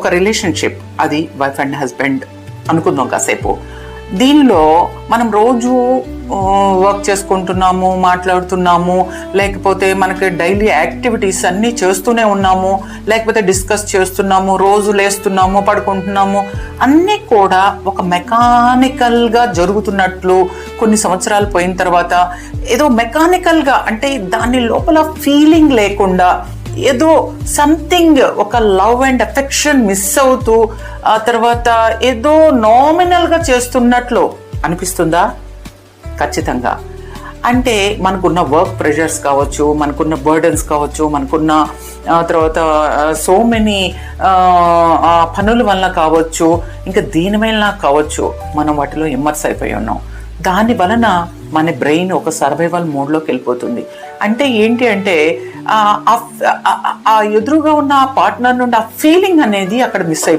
ఒక రిలేషన్షిప్ అది wife and husband అనుకుందాం కాసేపు. దీనిలో మనం రోజు వర్క్ చేసుకుంటున్నాము మాట్లాడుతున్నాము లేకపోతే మనకి డైలీ యాక్టివిటీస్ అన్నీ చేస్తూనే ఉన్నాము లేకపోతే డిస్కస్ చేస్తున్నాము రోజు లేస్తున్నాము పడుకుంటున్నాము అన్నీ కూడా ఒక మెకానికల్గా జరుగుతున్నట్లు కొన్ని సంవత్సరాలు పోయిన తర్వాత ఏదో మెకానికల్గా అంటే దాని లోపల ఫీలింగ్ లేకుండా ఏదో సంథింగ్ ఒక లవ్ అండ్ అఫెక్షన్ మిస్ అవుతూ ఆ తర్వాత ఏదో నామినల్గా చేస్తున్నట్లు అనిపిస్తుందా? ఖచ్చితంగా. అంటే మనకున్న వర్క్ ప్రెషర్స్ కావచ్చు మనకున్న బర్డన్స్ కావచ్చు మనకున్న తర్వాత సో మెనీ పనుల వల్ల కావచ్చు ఇంకా దీనివల్ల కావచ్చు మనం వాటిలో ఇమ్మర్స్ అయిపోయి ఉన్నాం. దాని వలన మన బ్రెయిన్ ఒక సర్వైవల్ మోడ్లోకి వెళ్ళిపోతుంది. అంటే ఏంటి అంటే ఆ- ఎదురుగా ఉన్న ఆ పార్ట్నర్ నుండి ఆ ఫీలింగ్ అనేది అక్కడ మిస్ అయిపోతుంది.